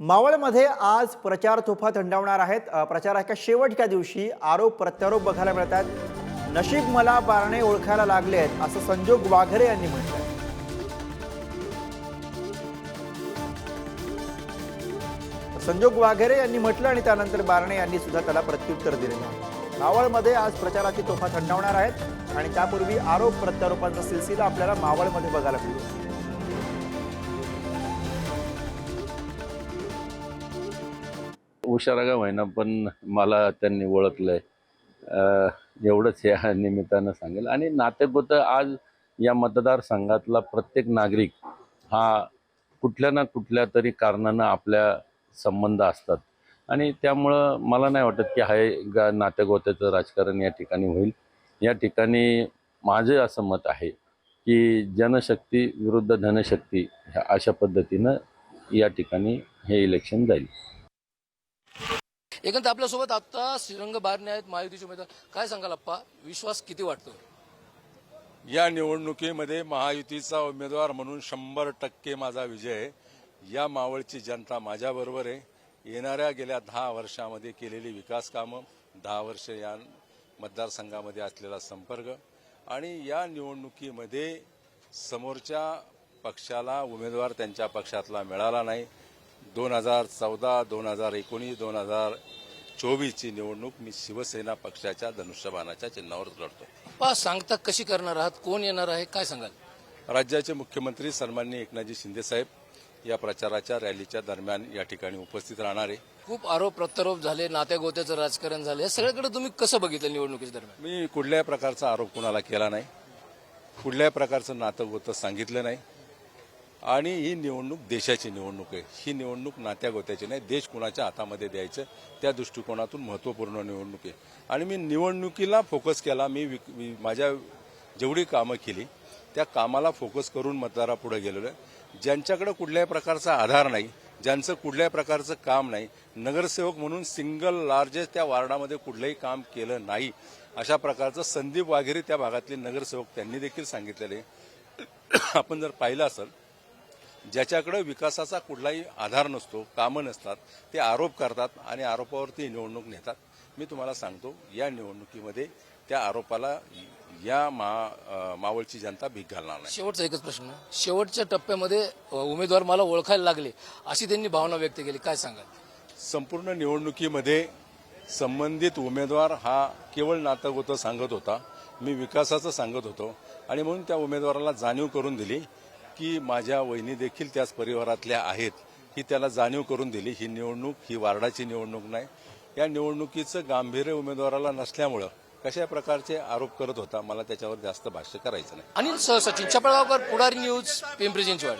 मावळमध्ये आज प्रचार तोफा थंडावणार आहेत. प्रचाराच्या शेवटच्या दिवशी आरोप प्रत्यारोप बघायला मिळतात. नशीब मला बारणे ओळखायला लागले आहेत असं संजोग वाघरे यांनी म्हटलं संजोग वाघेरे यांनी म्हटलं आणि त्यानंतर बारणे यांनी सुद्धा त्याला प्रत्युत्तर दिलेलं आहे मावळमध्ये आज प्रचाराची तोफा थंडावणार आहेत आणि त्यापूर्वी आरोप प्रत्यारोपांचा सिलसिला आपल्याला मावळमध्ये बघायला मिळतो. उशारा का होईना पण मला त्यांनी ओळखलं आहे एवढंच या निमित्तानं सांगेल. आणि नातेगोत आज या मतदारसंघातला प्रत्येक नागरिक हा कुठल्या ना कुठल्या तरी कारणानं आपल्या संबंध असतात. आणि त्यामुळं मला नाही वाटत की हाय गा नातेगोत्याचं राजकारण या ठिकाणी होईल. या ठिकाणी माझे असं मत आहे की जनशक्ती विरुद्ध धनशक्ती ह्या अशा पद्धतीनं या ठिकाणी हे इलेक्शन जाईल. एकंदर आपल्यासोबत आता श्रीरंग बारणे आहेत महायुतीचे उमेदवार. काय सांगाल अप्पा? विश्वास किती वाटतो या निवडणुकीमध्ये महायुतीचा उमेदवार म्हणून शंभर टक्के माझा विजय या मावळची जनता माझ्याबरोबर आहे. येणाऱ्या गेल्या दहा वर्षामध्ये केलेली विकास कामं दहा वर्ष या मतदारसंघामध्ये असलेला संपर्क आणि या निवडणुकीमध्ये समोरच्या पक्षाला उमेदवार त्यांच्या पक्षातला मिळाला नाही. दोन हजार चौदा दोन हजार एकोणीस दोन हजार चोवीसची निवडणूक मी शिवसेना पक्षाच्या धनुष्यबाणाच्या चिन्हावर लढतो अप्पा सांगता कशी करणार आहात? कोण येणार आहे? काय सांगाल? राज्याचे मुख्यमंत्री सन्माननीय एकनाथजी शिंदेसाहेब या प्रचाराच्या रॅलीच्या दरम्यान या ठिकाणी उपस्थित राहणार. आहे खूप आरोप प्रत्यारोप झाले नात्यागोत्याचं राजकारण झालं. हे सगळ्याकडे तुम्ही कसं बघितलं निवडणुकीच्या दरम्यान? मी कुठल्याही प्रकारचा आरोप कुणाला केला नाही. कुठल्याही प्रकारचं नातं गोतं सांगितलं नाही. आणि ही निवडणूक देशाची निवडणूक आहे. ही निवडणूक नात्यागोत्याची नाही देश कुणाच्या हातामध्ये द्यायचं त्या दृष्टिकोनातून महत्त्वपूर्ण निवडणूक आहे. आणि मी निवडणुकीला फोकस केला मी विक- मी माझ्या जेवढी कामं केली त्या कामाला फोकस करून मतदारापुढे गेलेलो आहे. ज्यांच्याकडे कुठल्याही प्रकारचा आधार नाही ज्यांचं कुठल्याही प्रकारचं काम नाही नगरसेवक म्हणून सिंगल लार्जेस्ट त्या वार्डामध्ये कुठलंही काम केलं नाही अशा प्रकारचं संदीप वाघेरे त्या भागातले नगरसेवक त्यांनी देखील सांगितलेले आपण जर पाहिलं असेल ज्याच्याकडे विकासाचा कुठलाही आधार नसतो कामं नसतात ते आरोप करतात आणि आरोपावरती निवडणूक नेतात. मी तुम्हाला सांगतो या निवडणुकीमध्ये त्या आरोपाला या मा मावळची जनता भीक घालणार नाही. शेवटचा एकच प्रश्न. शेवटच्या टप्प्यामध्ये उमेदवार मला ओळखायला लागले अशी त्यांनी भावना व्यक्त केली. काय सांगाल? संपूर्ण निवडणुकीमध्ये संबंधित उमेदवार हा केवळ नातगोतं सांगत होता. मी विकासाचं सांगत होतो आणि म्हणून त्या उमेदवाराला जाणीव करून दिली. की माझ्या वहिनी देखील त्याच परिवारातल्या आहेत ही त्याला जाणीव करून दिली. ही निवडणूक ही वार्डाची निवडणूक नाही. या निवडणुकीचं गांभीर्य उमेदवाराला नसल्यामुळं कशा प्रकारचे आरोप करत होता मला त्याच्यावर जास्त भाष्य करायचं नाही. अनिल सहसचिन चपळगावकर पुढारी न्यूज पिंपरी चिंचवड.